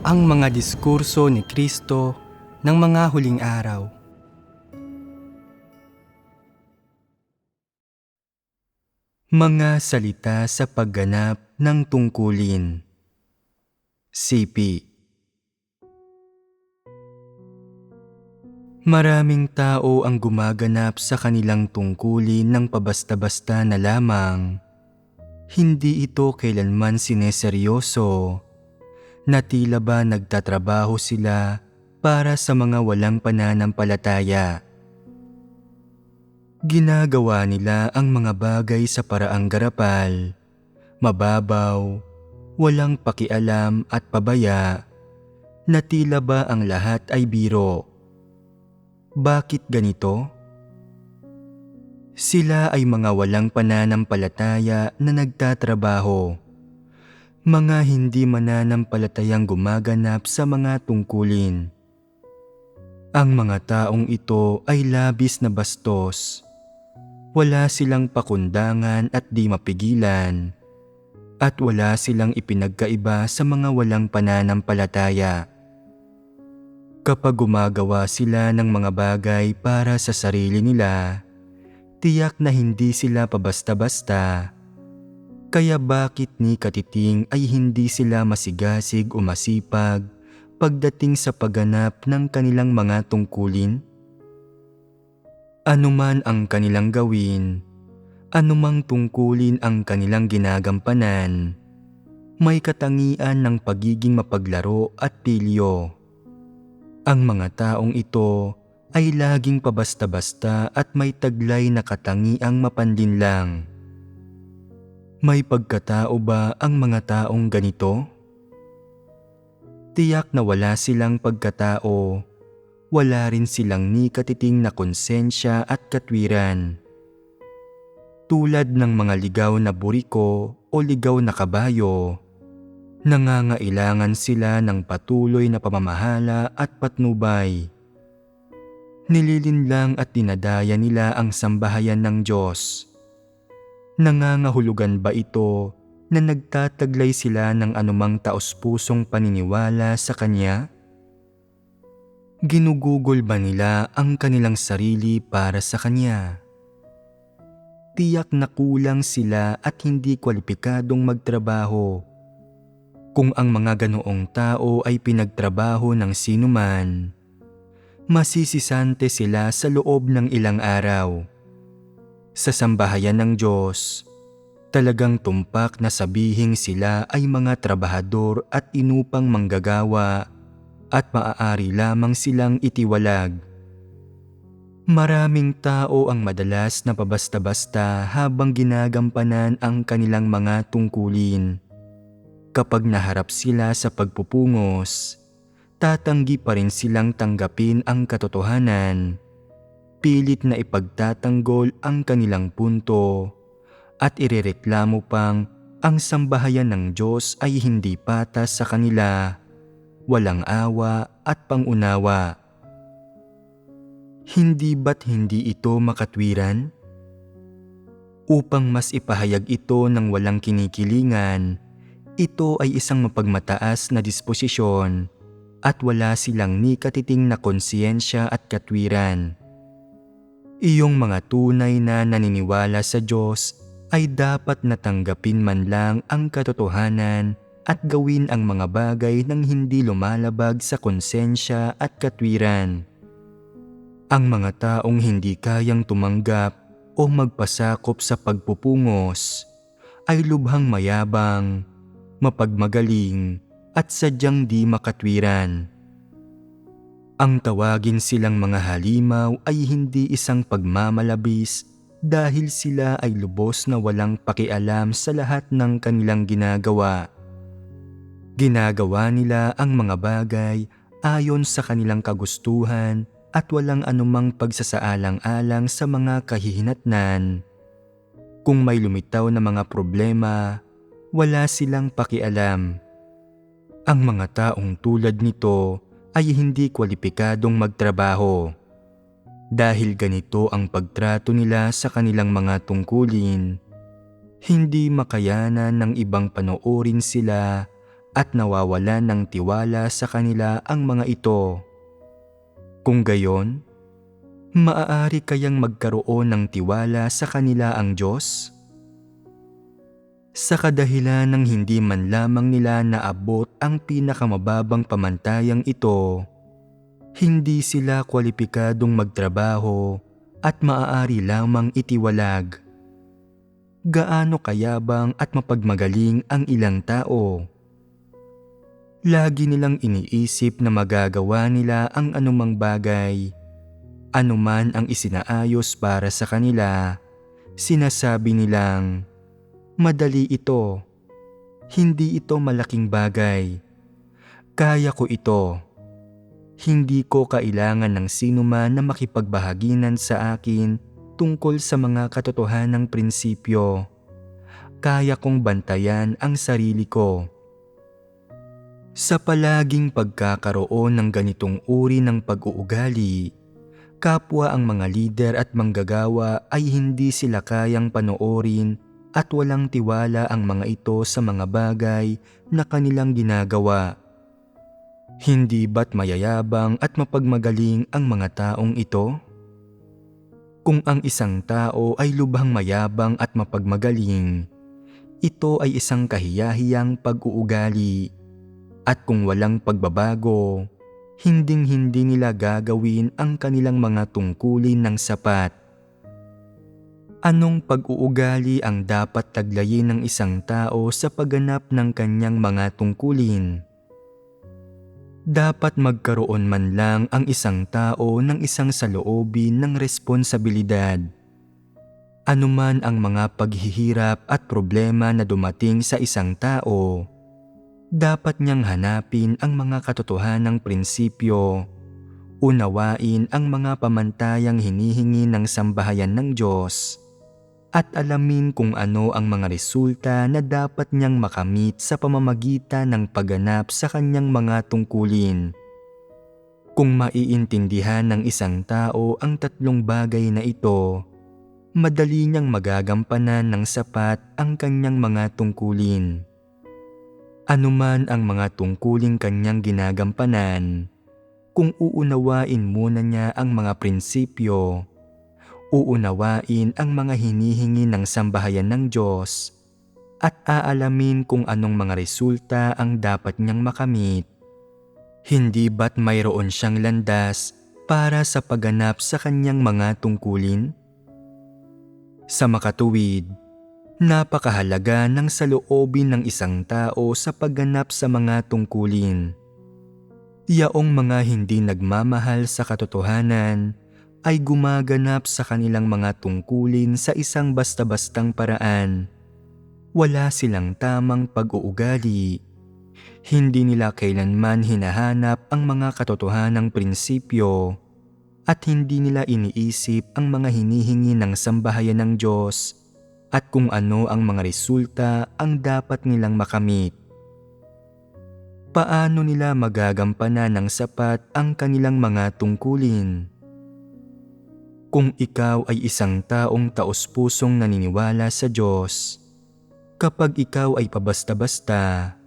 ang mga diskurso ni Kristo ng mga huling araw. Mga salita sa pagganap ng tungkulin. CP Maraming tao ang gumaganap sa kanilang tungkulin ng pabasta-basta na lamang. Hindi ito kailanman sineseryoso na tila ba nagtatrabaho sila para sa mga walang pananampalataya. Ginagawa nila ang mga bagay sa paraang garapal, mababaw, walang pakialam at pabaya, na tila ba ang lahat ay biro. Bakit ganito? Sila ay mga walang pananampalataya na nagtatrabaho. Mga hindi mananampalatayang gumaganap sa mga tungkulin. Ang mga taong ito ay labis na bastos wala silang pakundangan at di mapigilan. At wala silang ipinagkaiba sa mga walang pananampalataya. Kapag gumagawa sila ng mga bagay para sa sarili nila, tiyak na hindi sila pabasta-basta. Kaya bakit ni Katiting ay hindi sila masigasig o masipag pagdating sa pagganap ng kanilang mga tungkulin? Anuman ang kanilang gawin, anumang tungkulin ang kanilang ginagampanan, may katangian ng pagiging mapaglaro at pilyo. Ang mga taong ito ay laging pabasta-basta at may taglay na katangiang mapandinlang. May pagkatao ba ang mga taong ganito? Tiyak na wala silang pagkatao wala rin silang ni katiting na konsensya at katwiran. Tulad ng mga ligaw na buriko o ligaw na kabayo, nangangailangan sila ng patuloy na pamamahala at patnubay. Nililinlang at dinadaya nila ang sambahayan ng Diyos. Nangangahulugan ba ito na nagtataglay sila ng anumang taos-pusong paniniwala sa Kanya? Ginugugol ba nila ang kanilang sarili para sa Kanya? Tiyak na kulang sila at hindi kwalipikadong magtrabaho. Kung ang mga ganoong tao ay pinagtrabaho ng sinuman, masisisante sila sa loob ng ilang araw. Sa sambahayan ng Diyos, talagang tumpak na sabihing sila ay mga trabahador at inupang manggagawa at maaari lamang silang itiwalag. Maraming tao ang madalas na pabasta-basta habang ginagampanan ang kanilang mga tungkulin. Kapag naharap sila sa pagpupungos, tatanggi pa rin silang tanggapin ang katotohanan. Pilit na ipagtatanggol ang kanilang punto at irereklamo pang ang sambahayan ng Diyos ay hindi patas sa kanila walang awa at pangunawa. Hindi ba't hindi ito makatwiran? Upang mas ipahayag ito ng walang kinikilingan, ito ay isang mapagmataas na disposisyon at wala silang ni katiting na konsiyensya at katwiran. Iyong mga tunay na naniniwala sa Diyos ay dapat natanggapin man lang ang katotohanan at gawin ang mga bagay nang hindi lumalabag sa konsensya at katwiran. Ang mga taong hindi kayang tumanggap o magpasakop sa pagpupungos ay lubhang mayabang, mapagmagaling at sadyang di makatwiran. Ang tawagin silang mga halimaw ay hindi isang pagmamalabis dahil sila ay lubos na walang pakialam sa lahat ng kanilang ginagawa Ginagawa nila ang mga bagay ayon sa kanilang kagustuhan at walang anumang pagsasaalang-alang sa mga kahihinatnan. Kung may lumitaw na mga problema, wala silang pakialam. Ang mga taong tulad nito ay hindi kwalipikadong magtrabaho. Dahil ganito ang pagtrato nila sa kanilang mga tungkulin, hindi makayanan ng ibang panoorin sila at nawawalan ng tiwala sa kanila ang mga ito. Kung gayon, maaari kayang magkaroon ng tiwala sa kanila ang Diyos? Sa kadahilan ng hindi man lamang nila naabot ang pinakamababang pamantayang ito, hindi sila kwalipikadong magtrabaho at maaari lamang itiwalag. Gaano kayabang at mapagmagaling ang ilang tao? Lagi nilang iniisip na magagawa nila ang anumang bagay. Anuman ang isinaayos para sa kanila, sinasabi nilang, Madali ito. Hindi ito malaking bagay. Kaya ko ito. Hindi ko kailangan ng sino man na makipagbahaginan sa akin tungkol sa mga katotohanang prinsipyo. Kaya kong bantayan ang sarili ko. Sa palaging pagkakaroon ng ganitong uri ng pag-uugali, kapwa ang mga lider at manggagawa ay hindi sila kayang panoorin at walang tiwala ang mga ito sa mga bagay na kanilang ginagawa. Hindi ba't mayayabang at mapagmagaling ang mga taong ito? Kung ang isang tao ay lubhang mayabang at mapagmagaling, ito ay isang kahiyahiyang pag-uugali. At kung walang pagbabago, hinding-hindi nila gagawin ang kanilang mga tungkulin ng sapat. Anong pag-uugali ang dapat taglayin ng isang tao sa pagganap ng kanyang mga tungkulin? Dapat magkaroon man lang ang isang tao ng isang saloobin ng responsibilidad. Anuman ang mga paghihirap at problema na dumating sa isang tao, dapat niyang hanapin ang mga katotohanang prinsipyo, unawain ang mga pamantayang hinihingi ng sambahayan ng Diyos, at alamin kung ano ang mga resulta na dapat niyang makamit sa pamamagitan ng pagganap sa kanyang mga tungkulin. Kung maiintindihan ng isang tao ang tatlong bagay na ito, madali niyang magagampanan ng sapat ang kanyang mga tungkulin. Anuman ang mga tungkuling kanyang ginagampanan, kung uunawain muna niya ang mga prinsipyo, uunawain ang mga hinihingi ng sambahayan ng Diyos at aalamin kung anong mga resulta ang dapat niyang makamit. Hindi ba't mayroon siyang landas para sa pagganap sa kanyang mga tungkulin? Sa makatuwid, napakahalaga ng saloobin ng isang tao sa pagganap sa mga tungkulin. Yaong mga hindi nagmamahal sa katotohanan ay gumaganap sa kanilang mga tungkulin sa isang basta-bastang paraan. Wala silang tamang pag-uugali. Hindi nila kailanman hinahanap ang mga katotohanang prinsipyo at hindi nila iniisip ang mga hinihingi ng sambahayan ng Diyos at kung ano ang mga resulta ang dapat nilang makamit. Paano nila magagampanan ng sapat ang kanilang mga tungkulin? Kung ikaw ay isang taong taos-pusong naniniwala sa Diyos, kapag ikaw ay pabasta-basta,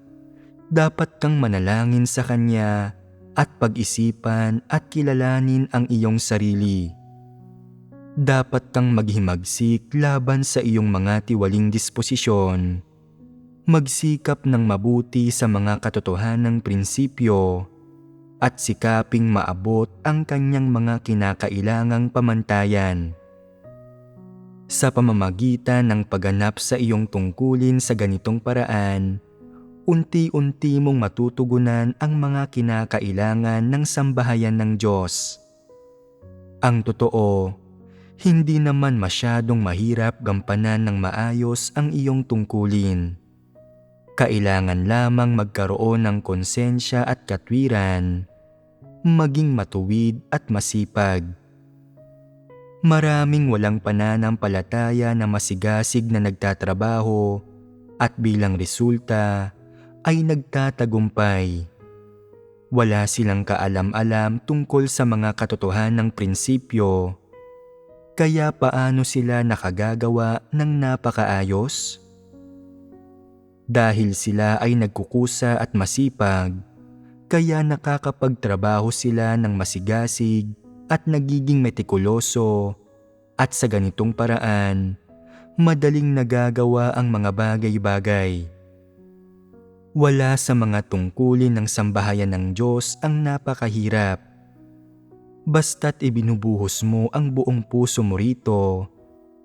dapat kang manalangin sa Kanya at pag-isipan at kilalanin ang iyong sarili. Dapat kang maghimagsik laban sa iyong mga tiwaling disposisyon. Magsikap ng mabuti sa mga katotohanang prinsipyo at sikaping maabot ang kanyang mga kinakailangang pamantayan. Sa pamamagitan ng pagganap sa iyong tungkulin sa ganitong paraan, unti-unti mong matutugunan ang mga kinakailangan ng sambahayan ng Diyos. Ang totoo, hindi naman masyadong mahirap gampanan ng maayos ang iyong tungkulin. Kailangan lamang magkaroon ng konsensya at katwiran maging matuwid at masipag. Maraming walang pananampalataya na masigasig na nagtatrabaho at bilang resulta ay nagtatagumpay. Wala silang kaalam-alam tungkol sa mga katotohanang prinsipyo. Kaya paano sila nakagagawa ng napakaayos? Dahil sila ay nagkukusa at masipag, kaya nakakapagtrabaho sila ng masigasig at nagiging metikuloso at sa ganitong paraan, madaling nagagawa ang mga bagay-bagay. Wala sa mga tungkulin ng sambahayan ng Diyos ang napakahirap. Basta't ibinubuhos mo ang buong puso mo rito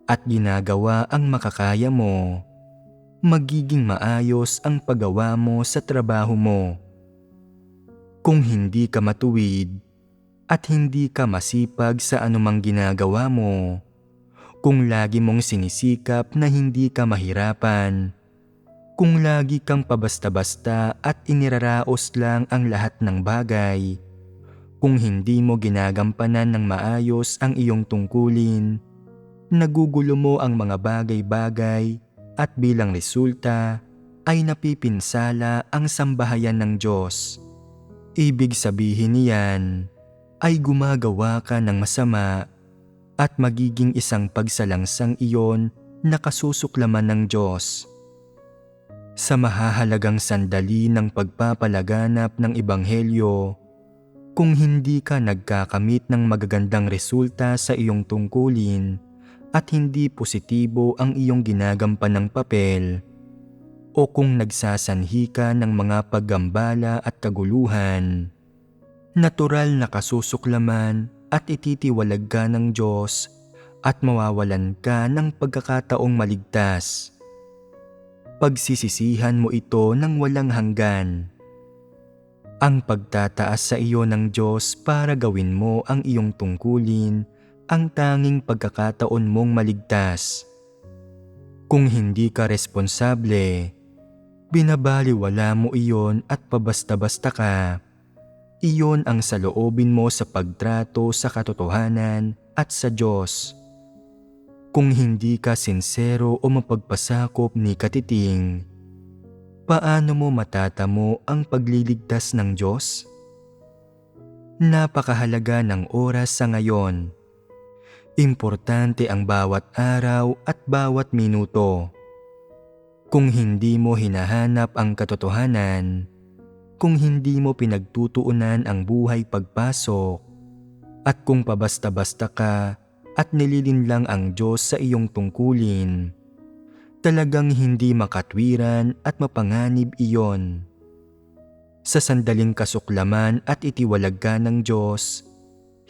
at ginagawa ang makakaya mo, magiging maayos ang paggawa mo sa trabaho mo. Kung hindi ka matuwid at hindi ka masipag sa anumang ginagawa mo, kung lagi mong sinisikap na hindi ka mahirapan, kung lagi kang pabasta-basta at iniraraos lang ang lahat ng bagay, kung hindi mo ginagampanan ng maayos ang iyong tungkulin, nagugulo mo ang mga bagay-bagay at bilang resulta ay napipinsala ang sambahayan ng Diyos. Ibig sabihin niyan ay gumagawa ka ng masama at magiging isang pagsalangsang iyon na kasusuklaman ng Diyos. Sa mahahalagang sandali ng pagpapalaganap ng Ebanghelyo, kung hindi ka nagkakamit ng magagandang resulta sa iyong tungkulin at hindi positibo ang iyong ginagampan ng papel, o kung nagsasanhi ka ng mga paggambala at kaguluhan, natural na kasusuklaman at ititiwalag ka ng Diyos at mawawalan ka ng pagkakataong maligtas pagsisisihan mo ito ng walang hanggan. Ang pagtataas sa iyo ng Diyos para gawin mo ang iyong tungkulin ang tanging pagkakataon mong maligtas. Kung hindi ka responsable, binabaliwala mo iyon at pabasta-basta ka. Iyon ang saloobin mo sa pagtrato sa katotohanan at sa Diyos. Kung hindi ka sinsero o mapagpasakop ni katiting, paano mo matatamo ang pagliligtas ng Diyos? Napakahalaga ng oras sa ngayon. Importante ang bawat araw at bawat minuto. Kung hindi mo hinahanap ang katotohanan, kung hindi mo pinagtutuunan ang buhay pagpasok, at kung pabasta-basta ka at nililinlang ang Diyos sa iyong tungkulin. Talagang hindi makatwiran at mapanganib iyon. Sa sandaling kasuklaman at itiwalag ka ng Diyos,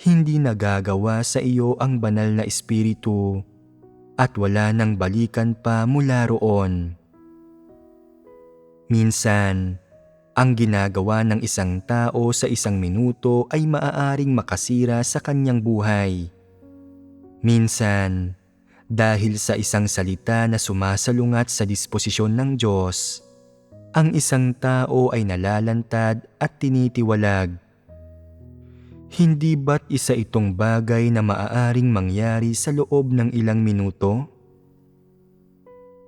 hindi nagagawa sa iyo ang banal na espiritu at wala nang balikan pa mula roon. Minsan, ang ginagawa ng isang tao sa isang minuto ay maaaring makasira sa kanyang buhay Minsan, dahil sa isang salita na sumasalungat sa disposisyon ng Diyos, ang isang tao ay nalalantad at tinitiwalag. Hindi ba't isa itong bagay na maaaring mangyari sa loob ng ilang minuto?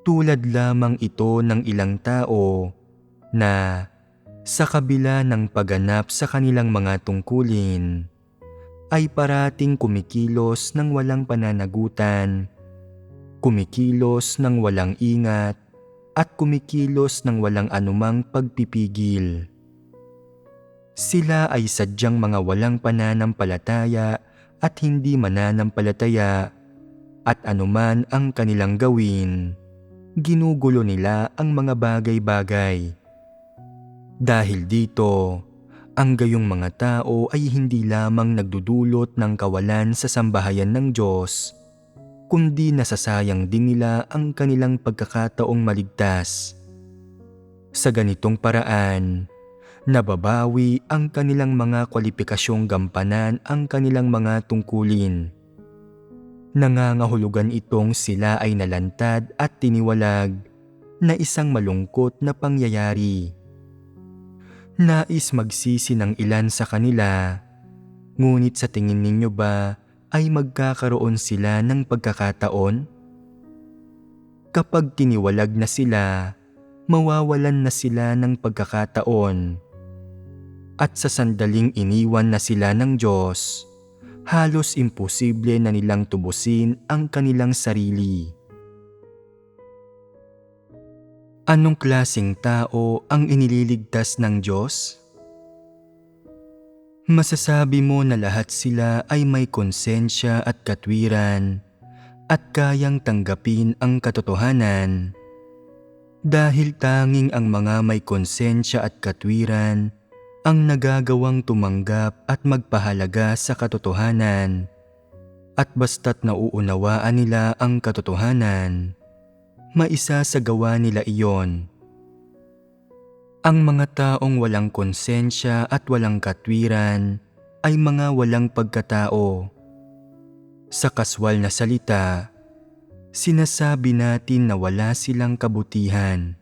Tulad lamang ito ng ilang tao na sa kabila ng pagganap sa kanilang mga tungkulin, ay parating kumikilos ng walang pananagutan, kumikilos ng walang ingat, at kumikilos ng walang anumang pagpipigil. Sila ay sadyang mga walang pananampalataya at hindi mananampalataya at anuman ang kanilang gawin, ginugulo nila ang mga bagay-bagay. Dahil dito, ang gayong mga tao ay hindi lamang nagdudulot ng kawalan sa sambahayan ng Diyos, kundi nasasayang din nila ang kanilang pagkakataong maligtas. Sa ganitong paraan, nababawi ang kanilang mga kwalipikasyong gampanan ang kanilang mga tungkulin. Nangangahulugan itong sila ay nalantad at tiniwalag na isang malungkot na pangyayari Nais magsisi ng ilan sa kanila, ngunit sa tingin ninyo ba ay magkakaroon sila ng pagkakataon? Kapag tiniwalag na sila, mawawalan na sila ng pagkakataon. At sa sandaling iniwan na sila ng Diyos, halos imposible na nilang tubusin ang kanilang sarili. Anong klasing tao ang inililigtas ng Diyos? Masasabi mo na lahat sila ay may konsensya at katwiran at kayang tanggapin ang katotohanan. Dahil tanging ang mga may konsensya at katwiran ang nagagawang tumanggap at magpahalaga sa katotohanan. At basta't nauunawaan nila ang katotohanan, maisa sa gawa nila iyon. Ang mga taong walang konsensya at walang katwiran ay mga walang pagkatao. Sa kaswal na salita, sinasabi natin na wala silang kabutihan.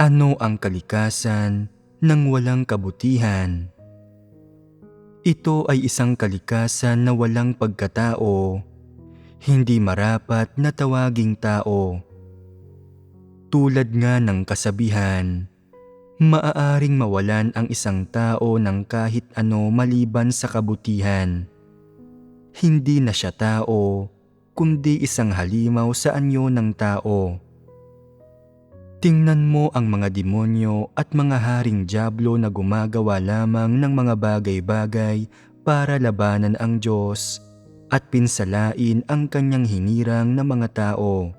Ano ang kalikasan ng walang kabutihan? Ito ay isang kalikasan na walang pagkatao, hindi marapat na tawaging tao. Tulad nga ng kasabihan, maaaring mawalan ang isang tao ng kahit ano maliban sa kabutihan. Hindi na siya tao, kundi isang halimaw sa anyo ng tao. Tingnan mo ang mga demonyo at mga haring diablo na gumagawa lamang ng mga bagay-bagay para labanan ang Diyos at pinsalain ang kanyang hinirang na mga tao.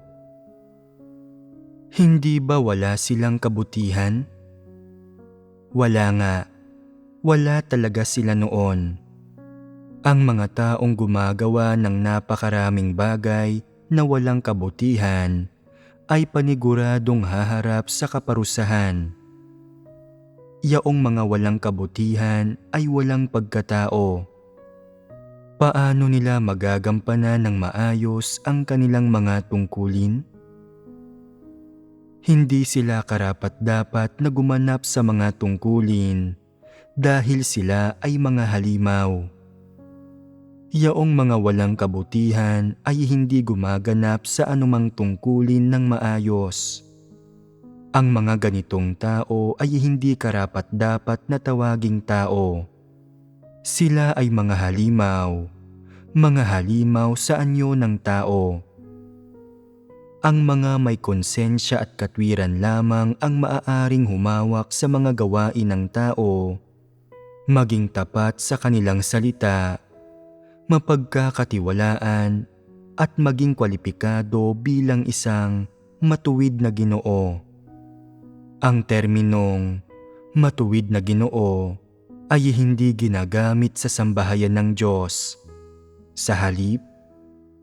Hindi ba wala silang kabutihan? Wala nga. Wala talaga sila noon. Ang mga taong gumagawa ng napakaraming bagay na walang kabutihan ay paniguradong haharap sa kaparusahan. Yaong mga walang kabutihan ay walang pagkatao. Paano nila magagampanan ng maayos ang kanilang mga tungkulin? Hindi sila karapat-dapat na gumanap sa mga tungkulin dahil sila ay mga halimaw. Yaong mga walang kabutihan ay hindi gumaganap sa anumang tungkulin ng maayos. Ang mga ganitong tao ay hindi karapat-dapat na tawaging tao. Sila ay mga halimaw, mga halimaw sa anyo ng tao. Ang mga may konsensya at katwiran lamang ang maaaring humawak sa mga gawain ng tao, maging tapat sa kanilang salita, mapagkakatiwalaan, at maging kwalipikado bilang isang matuwid na ginoo. Ang terminong matuwid na ginoo ay hindi ginagamit sa sambahayan ng Diyos. Sa halip,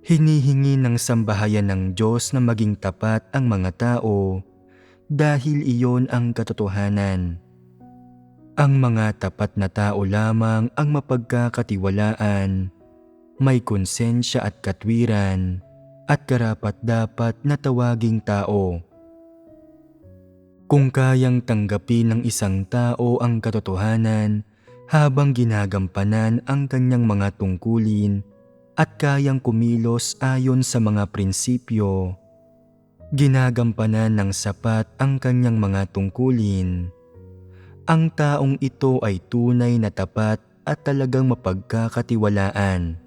hinihingi ng sambahayan ng Diyos na maging tapat ang mga tao dahil iyon ang katotohanan. Ang mga tapat na tao lamang ang mapagkakatiwalaan, may konsensya at katwiran, at karapat-dapat na tawaging tao. Kung kayang tanggapin ng isang tao ang katotohanan habang ginagampanan ang kanyang mga tungkulin at kayang kumilos ayon sa mga prinsipyo, ginagampanan ng sapat ang kanyang mga tungkulin, ang taong ito ay tunay na tapat at talagang mapagkakatiwalaan.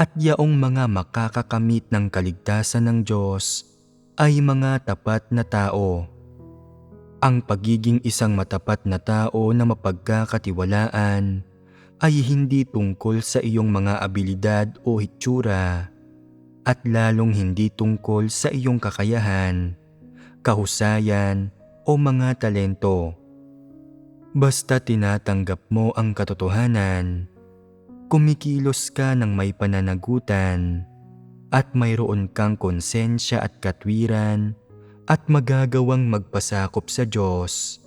At yaong mga makakakamit ng kaligtasan ng Diyos ay mga tapat na tao. Ang pagiging isang matapat na tao na mapagkakatiwalaan ay hindi tungkol sa iyong mga abilidad o hitsura at lalong hindi tungkol sa iyong kakayahan, kahusayan o mga talento. Basta tinatanggap mo ang katotohanan, kumikilos ka ng may pananagutan at mayroon kang konsensya at katwiran at magagawang magpasakop sa Diyos,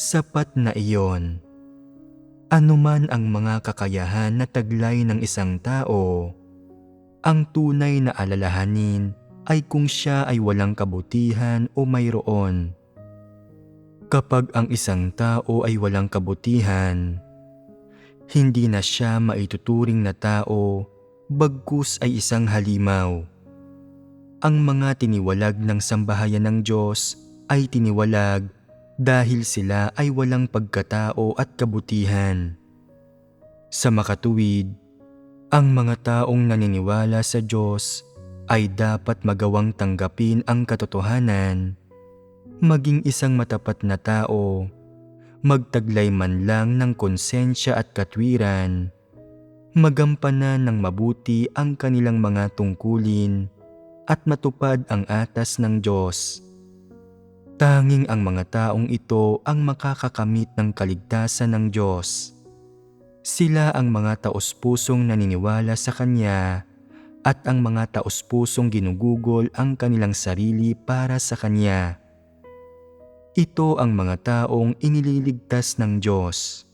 sapat na iyon. Anuman ang mga kakayahan na taglay ng isang tao, ang tunay na alalahanin ay kung siya ay walang kabutihan o mayroon. Kapag ang isang tao ay walang kabutihan, hindi na siya maituturing na tao bagkus ay isang halimaw. Ang mga tiniwalag ng sambahayan ng Diyos ay tiniwalag dahil sila ay walang pagkatao at kabutihan. Sa makatuwid, ang mga taong naniniwala sa Diyos ay dapat magawang tanggapin ang katotohanan. Maging isang matapat na tao, magtaglay man lang ng konsensya at katwiran, magampanan ng mabuti ang kanilang mga tungkulin at matupad ang atas ng Diyos. Tanging ang mga taong ito ang makakakamit ng kaligtasan ng Diyos. Sila ang mga taos-pusong naniniwala sa Kanya at ang mga taos-pusong ginugugol ang kanilang sarili para sa Kanya. Ito ang mga taong inililigtas ng Diyos.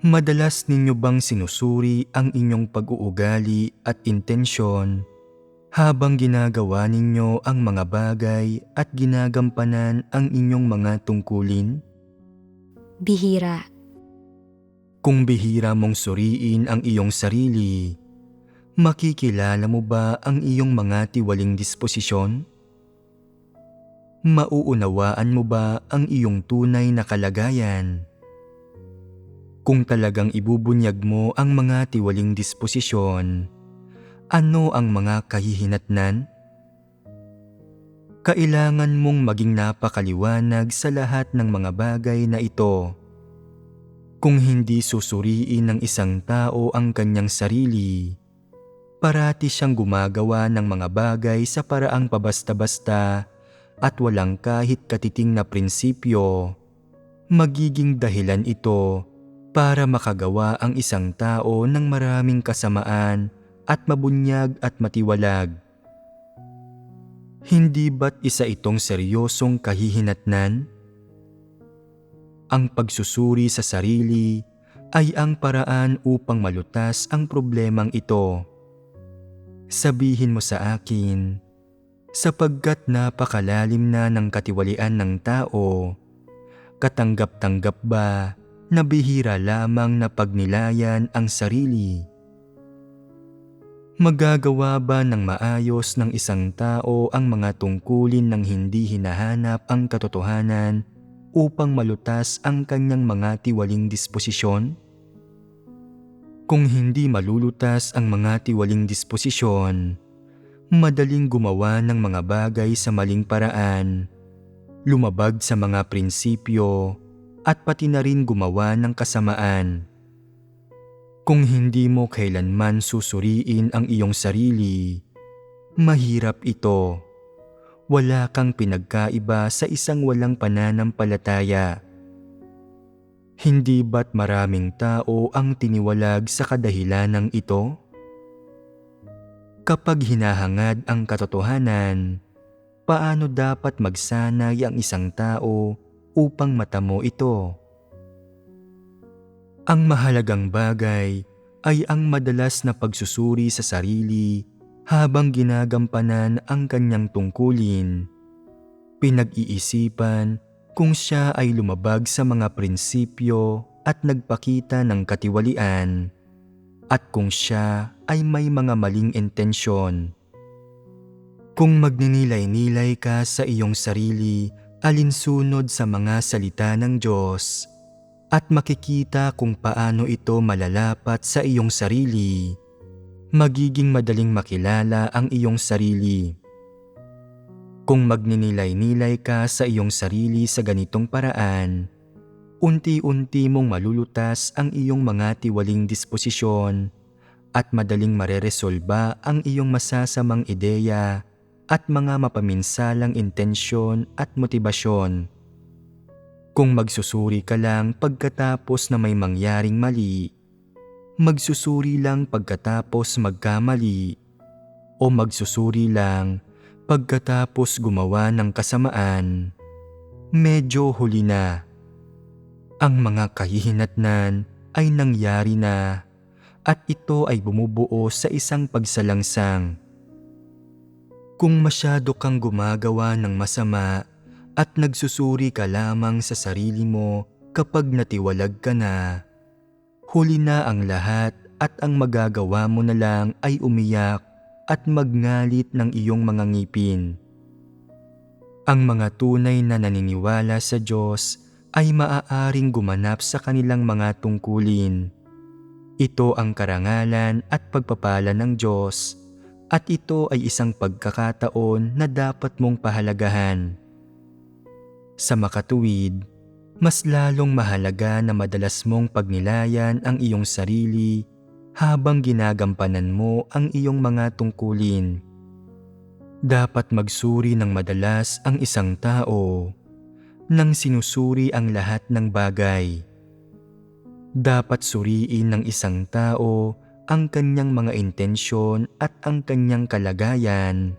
Madalas ninyo bang sinusuri ang inyong pag-uugali at intensyon habang ginagawa ninyo ang mga bagay at ginagampanan ang inyong mga tungkulin? Bihira. Kung bihira mong suriin ang iyong sarili, makikilala mo ba ang iyong mga tiwaling disposisyon? Mauunawaan mo ba ang iyong tunay na kalagayan? Kung talagang ibubunyag mo ang mga tiwaling disposisyon, ano ang mga kahihinatnan? Kailangan mong maging napakaliwanag sa lahat ng mga bagay na ito. Kung hindi susuriin ng isang tao ang kanyang sarili, parati siyang gumagawa ng mga bagay sa paraang pabasta-basta at walang kahit katiting na prinsipyo, magiging dahilan ito para makagawa ang isang tao ng maraming kasamaan at mabunyag at matiwalag. Hindi ba't isa itong seryosong kahihinatnan? Ang pagsusuri sa sarili ay ang paraan upang malutas ang problemang ito. Sabihin mo sa akin, sapagkat napakalalim na ng katiwalian ng tao, katanggap-tanggap ba na bihira lamang na pagnilayan ang sarili? Magagawa ba ng maayos ng isang tao ang mga tungkulin ng hindi hinahanap ang katotohanan upang malutas ang kanyang mga tiwaling disposisyon? Kung hindi malulutas ang mga tiwaling disposisyon, madaling gumawa ng mga bagay sa maling paraan, lumabag sa mga prinsipyo, at pati na rin gumawa ng kasamaan. Kung hindi mo kailanman susuriin ang iyong sarili, mahirap ito. Wala kang pinagkaiba sa isang walang pananampalataya. Hindi ba't maraming tao ang tiniwalag sa kadahilanang ito? Kapag hinahangad ang katotohanan, paano dapat magsanay ang isang tao upang matamo ito? Ang mahalagang bagay ay ang madalas na pagsusuri sa sarili habang ginagampanan ang kanyang tungkulin. Pinag-iisipan kung siya ay lumabag sa mga prinsipyo at nagpakita ng katiwalian at kung siya ay may mga maling intensyon. Kung magninilay-nilay ka sa iyong sarili alinsunod sa mga salita ng Diyos, at makikita kung paano ito malalapat sa iyong sarili, magiging madaling makilala ang iyong sarili. Kung magninilay-nilay ka sa iyong sarili sa ganitong paraan, unti-unti mong malulutas ang iyong mga tiwaling disposisyon at madaling mareresolba ang iyong masasamang ideya at mga mapaminsalang intensyon at motibasyon. Kung magsusuri ka lang pagkatapos na may mangyaring mali, magsusuri lang pagkatapos magkamali, o magsusuri lang pagkatapos gumawa ng kasamaan, medyo huli na. Ang mga kahihinatnan ay nangyari na at ito ay bumubuo sa isang pagsalangsang. Kung masyado kang gumagawa ng masama at nagsusuri ka lamang sa sarili mo kapag natiwalag ka na. Huli na ang lahat at ang magagawa mo na lang ay umiyak at magngalit ng iyong mga ngipin. Ang mga tunay na naniniwala sa Diyos ay maaaring gumanap sa kanilang mga tungkulin. Ito ang karangalan at pagpapala ng Diyos at ito ay isang pagkakataon na dapat mong pahalagahan. Sa makatuwid, mas lalong mahalaga na madalas mong pagnilayan ang iyong sarili habang ginagampanan mo ang iyong mga tungkulin. Dapat magsuri ng madalas ang isang tao nang sinusuri ang lahat ng bagay. Dapat suriin ng isang tao ang kanyang mga intensyon at ang kanyang kalagayan.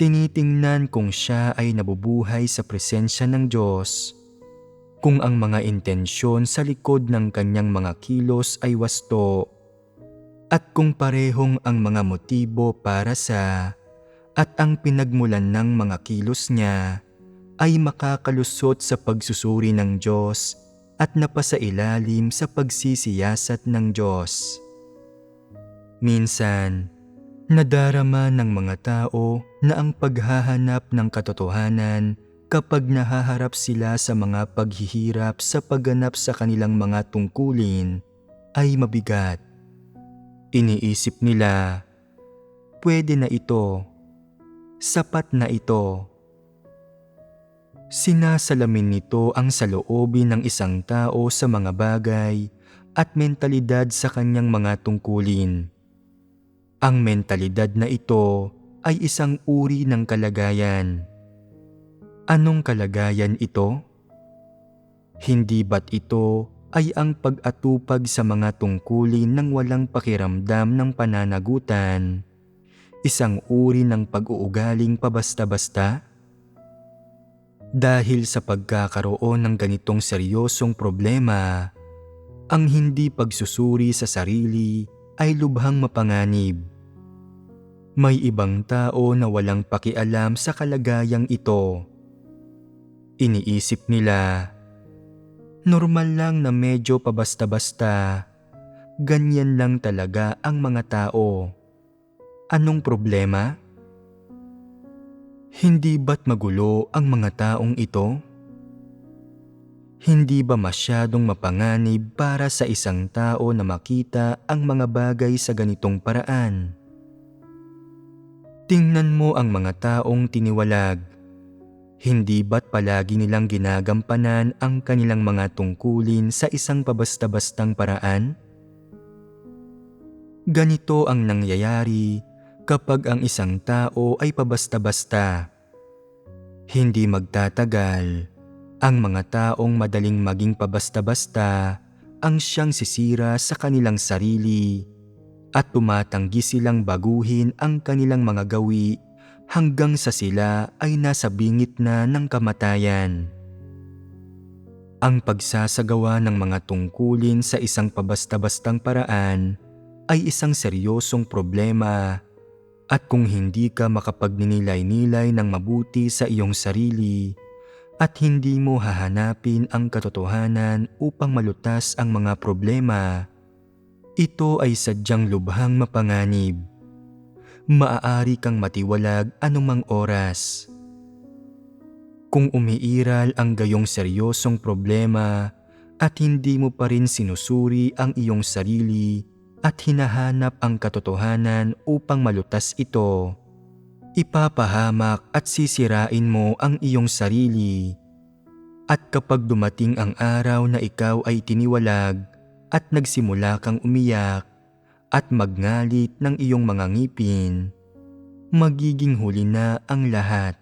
Tinitingnan kung siya ay nabubuhay sa presensya ng Diyos. Kung ang mga intensyon sa likod ng kanyang mga kilos ay wasto. At kung parehong ang mga motibo para sa at ang pinagmulan ng mga kilos niya ay makakalusot sa pagsusuri ng Diyos at napasailalim sa pagsisiyasat ng Diyos. Minsan, nadarama ng mga tao na ang paghahanap ng katotohanan kapag nahaharap sila sa mga paghihirap sa pagganap sa kanilang mga tungkulin ay mabigat. Iniisip nila, pwede na ito, sapat na ito. Sinasalamin nito ang saloobin ng isang tao sa mga bagay at mentalidad sa kanyang mga tungkulin. Ang mentalidad na ito ay isang uri ng kalagayan. Anong kalagayan ito? Hindi ba't ito ay ang pag-atupag sa mga tungkulin ng walang pakiramdam ng pananagutan? Isang uri ng pag-uugaling pabasta-basta? Dahil sa pagkakaroon ng ganitong seryosong problema, ang hindi pagsusuri sa sarili ay lubhang mapanganib. May ibang tao na walang pakialam sa kalagayang ito. Iniisip nila, normal lang na medyo pabasta-basta, ganyan lang talaga ang mga tao. Anong problema? Hindi ba't magulo ang mga taong ito? Hindi ba masyadong mapanganib para sa isang tao na makita ang mga bagay sa ganitong paraan? Tingnan mo ang mga taong tiniwalag. Hindi ba't palagi nilang ginagampanan ang kanilang mga tungkulin sa isang pabasta-bastang paraan? Ganito ang nangyayari kapag ang isang tao ay pabasta-basta. Hindi magtatagal, ang mga taong madaling maging pabasta-basta ang siyang sisira sa kanilang sarili at tumatanggi silang baguhin ang kanilang mga gawi hanggang sa sila ay nasa bingit na ng kamatayan. Ang pagsasagawa ng mga tungkulin sa isang pabasta-bastang paraan ay isang seryosong problema at kung hindi ka makapagninilay-nilay ng mabuti sa iyong sarili at hindi mo hahanapin ang katotohanan upang malutas ang mga problema, ito ay sadyang lubhang mapanganib. Maaari kang matiwalag anumang oras. Kung umiiral ang gayong seryosong problema at hindi mo pa rin sinusuri ang iyong sarili at hinahanap ang katotohanan upang malutas ito, ipapahamak at sisirain mo ang iyong sarili. At kapag dumating ang araw na ikaw ay tiniwalag at nagsimula kang umiyak at magngalit ng iyong mga ngipin, magiging huli na ang lahat.